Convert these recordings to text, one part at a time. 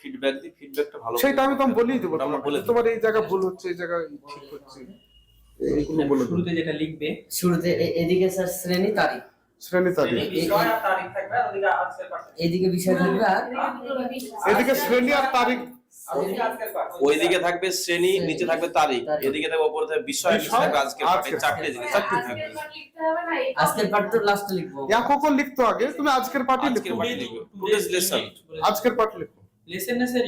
Feedback দিই ফিডব্যাকটা ভালো সেটা আমি তোমার বলেই দেবো তোমাকে বলে তোমার এই জায়গা ভুল হচ্ছে এই জায়গায় ঠিক হচ্ছে। এইগুলো বলে শুরুতে যেটা লিখবে শুরুতে এদিকে স্যার শ্রেণি তারিখ। শ্রেণি তারিখ। বিষয় আর তারিখ থাকবে আর ওদিকে আজকের পাঠ। এদিকে বিষয় লিখবে আর? এদিকে শ্রেণি আর তারিখ। আর ওদিকে আজকের পাঠ। ওইদিকে থাকবে শ্রেণি নিচে থাকবে তারিখ। এদিকে থাকবে উপরে থাকবে বিষয় থাকবে আজকের চারটে জিনিস চারটে থাকবে। আজকের পাঠ তো লাস্টে লিখব। এককও লিখতো আগে তুমি আজকের পাঠই আজকের লিখো। টুডেজ লেসন আজকের পাঠ লিখো।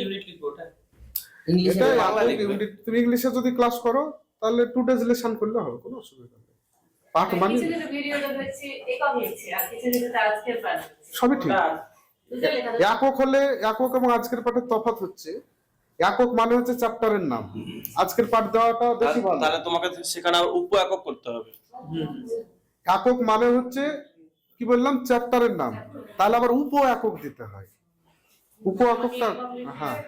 ইউনিট ওটা ইংলিশে তুমি ইংলিশে যদি ক্লাস করো তাহলে টু ডেজ লেসন করলে হবে কোনো অসুবিধা নেই। পাঠ মানে আর সবই ঠিক। একক হলে একক এবং আজকের পাঠের তফাৎ হচ্ছে একক মানে হচ্ছে চ্যাপ্টারের নাম। আজকের পাঠ দেওয়াটা বেশি ভালো। তাহলে তোমাকে সেখানে আবার উপ একক করতে হবে। একক মানে হচ্ছে কি বললাম? চ্যাপ্টারের নাম। তাহলে আবার উপ একক দিতে হয়। উপ হ্যাঁ।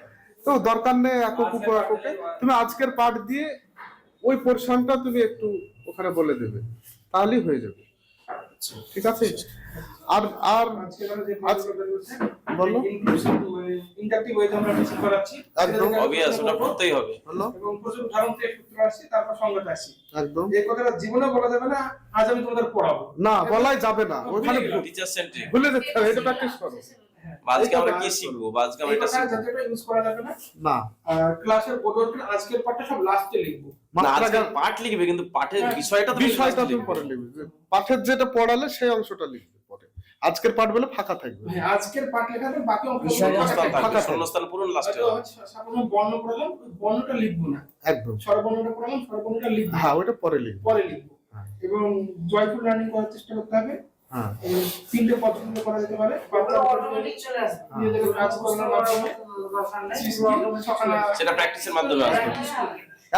তো দরকার নেই একক উপ এককে তুমি আজকের পাঠ দিয়ে ওই পোর্শনটা তুমি একটু ওখানে বলে দেবে। তাহলেই হয়ে যাবে। ঠিক আছে? আর আর আজ- বলো। ইন্ডাকটিভ ওয়েতে আমরা করাচ্ছি। একদম। অবভিয়াস ওটা করতেই হবে। হলো এবং প্রচুর উদাহরণ থেকে সূত্র আসছি তারপর সংজ্ঞাটা আসছি। একদম। এই কথাটা জীবনে বলা যাবে না আজ আমি তোমাদের পড়াবো। না বলাই যাবে না। ওখানে ভুল- টিচার সেন্ট্রিক ভুলে যেতে হবে এটা প্র্যাকটিস করো। আজকে আমরা কি শিখব? বা আজকে আমরা এটা শিখব? যতটা ইউজ করা যাবে না না। ক্লাসের আজকের পাঠটা সব লাস্টে লিখব। না মাত্রা আজকে পাঠ লিখবে কিন্তু পাঠের বিষয়টা তুমি বিষয়টা তুমি পরে লিখবে। পাঠের যেটা পড়ালে সেই অংশটা লিখবে পরে। আজকের পাঠ বলে ফাঁকা থাকবে। হ্যাঁ, আজকের পাঠ লেখাতে বাকি অংশ ফাঁকা থাকবে। থাকবে। শূন্যস্থান পূরণ লাস্টে হয়তো বর্ণ পড়লাম ওই বর্ণটা লিখব না। একদম। স্বরবর্ণটা পড়লাম স্বরবর্ণটা লিখব। হ্যাঁ ওটা পরে লিখবে। পরে লিখব। হ্যাঁ। এবং জয়ফুল রানিং করার চেষ্টা করতে হবে। হ্যাঁ তিনটে পদ্ধতিতে করা যেতে পারে। সকালে সেটা প্র্যাকটিসের মাধ্যমে আসবে।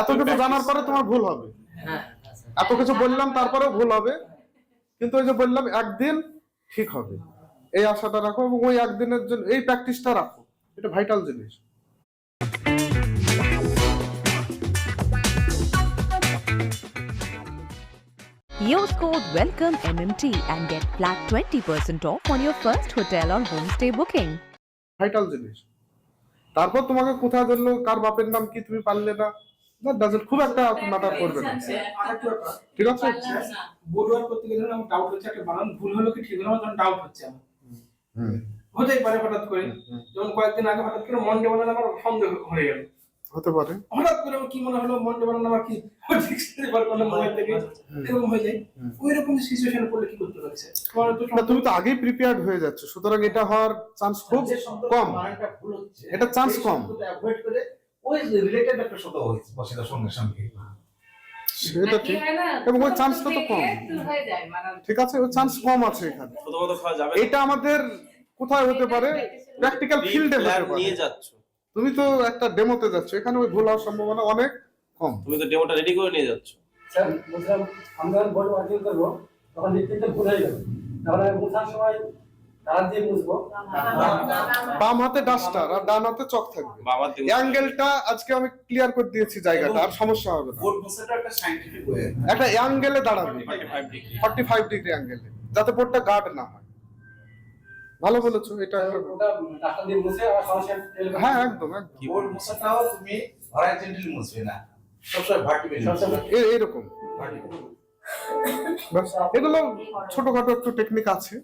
এত কিছু জানার পরে তোমার ভুল হবে। হ্যাঁ এত কিছু বললাম তারপরেও ভুল হবে। কিন্তু ওই যে বললাম একদিন ঠিক হবে। এই আশাটা রাখো এবং ওই একদিনের জন্য এই প্র্যাকটিসটা রাখো। এটা ভাইটাল জিনিস। Use code WELCOME MMT and get flat 20% off on your first hotel or homestay booking. Vital জিনিস। তারপর তোমাকে কোথায় ধরলো? কার বাপের নাম কি তুমি পারলে না? দ্যাট ডাজন্ট খুব একটা ম্যাটার করবে না। ঠিক আছে? বোর্ড ওয়ার্ক করতে গেলে আমার ডাউট হচ্ছে একটা বানান। ভুল হলো কি ঠিক হলো আমার তখন ডাউট হচ্ছে আমার। হুম, হতেই পারে হঠাৎ করে। যেমন কয়েকদিন আগে হঠাৎ করে মন্ডে বানান আমার সন্দেহ হয়ে গেল। হতে পারে। হঠাৎ করে কি মনে হলো মন্ডে বানান আমার কি হয়ে যায়। ওই রকম সিচুয়েশনে পড়লে কি করতে পারছে তোমার তো না তুমি তো আগেই প্রিপেয়ার্ড হয়ে যাচ্ছ সুতরাং এটা হওয়ার চান্স খুব কম। এটা chance কম। ওই রিলেটেড একটা শব্দ হয়েছে বসে সঙ্গে সঙ্গে। সেটা ঠিক। এবং ওই চান্সটা তো কম। হয়ে যায় মানে ঠিক আছে ওই চান্স কম আছে এখানে। প্রথমত খাওয়া যাবে এটা আমাদের কোথায় হতে পারে? প্র্যাকটিক্যাল ফিল্ডে হতে নিয়ে যাচ্ছ। তুমি তো একটা ডেমোতে যাচ্ছ এখানে ওই ভুল হওয়ার সম্ভাবনা অনেক কম। তুমি তো ডেমোটা রেডি করে নিয়ে যাচ্ছ। স্যার বলছিলাম আমরা যখন বোর্ড ওয়ার্কিং করব তখন লিখতে ভুল হয়ে যাবে। তাহলে মুছার সময় বাম হাতে ডাস্টার আর ডান হাতে চক থাকবে। অ্যাঙ্গেলটা আজকে আমি ক্লিয়ার করে দিয়েছি জায়গাটা আর সমস্যা হবে না। একটা সাইন্টিফিক অ্যাঙ্গেলে দাঁড়াবে। ফর্টি ফাইভ ডিগ্রি অ্যাঙ্গেলে যাতে বোর্ডটা গার্ড না হয়। ভালো বলেছ এটা হ্যাঁ একদম একদম। এরকম তুমি হরাইজন্টালি মুছবে না। সবসময় ভার্টিক্যালি সবসময় এ- এইরকম ব্যাস, এগুলো ছোটখাটো একটু টেকনিক আছে।